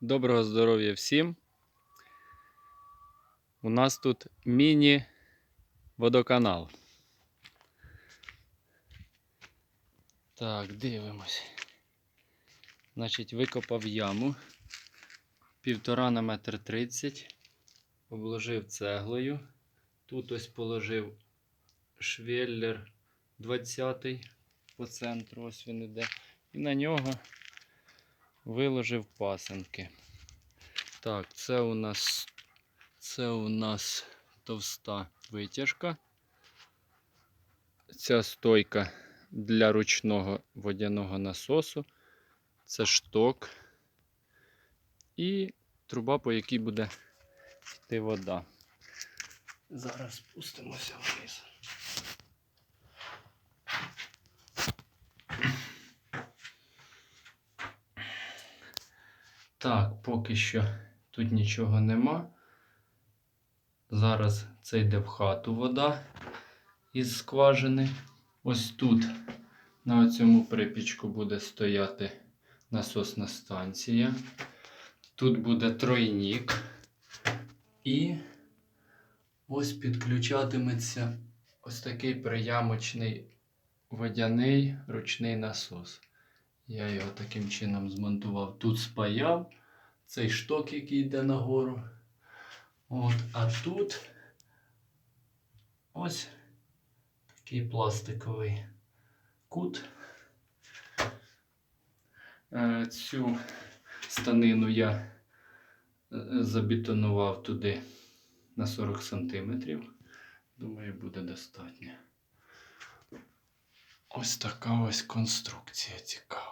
Доброго здоров'я всім. У нас тут міні-водоканал. Так, дивимось. Значить, викопав яму півтора на метр тридцять. Обложив цеглою. Тут ось положив швеллер 20 по центру, ось він іде. І на нього виложив пасенки. Так, це у нас це у нас товста витяжка. Ця стойка для ручного водяного насосу. Це шток. І труба, по якій буде йти вода. Зараз спустимося вниз. Так, поки що тут нічого нема. Зараз це йде в хату вода із скважини. Ось тут на цьому припічку буде стояти насосна станція. Тут буде тройник. І ось підключатиметься ось такий приямочний водяний ручний насос. Я його таким чином змонтував. Тут спаяв цей шток, який йде нагору. От, а тут ось такий пластиковий кут. Е, Цю станину я е, забетонував туди на 40 см. Думаю, буде достатньо. Ось така ось конструкція цікава.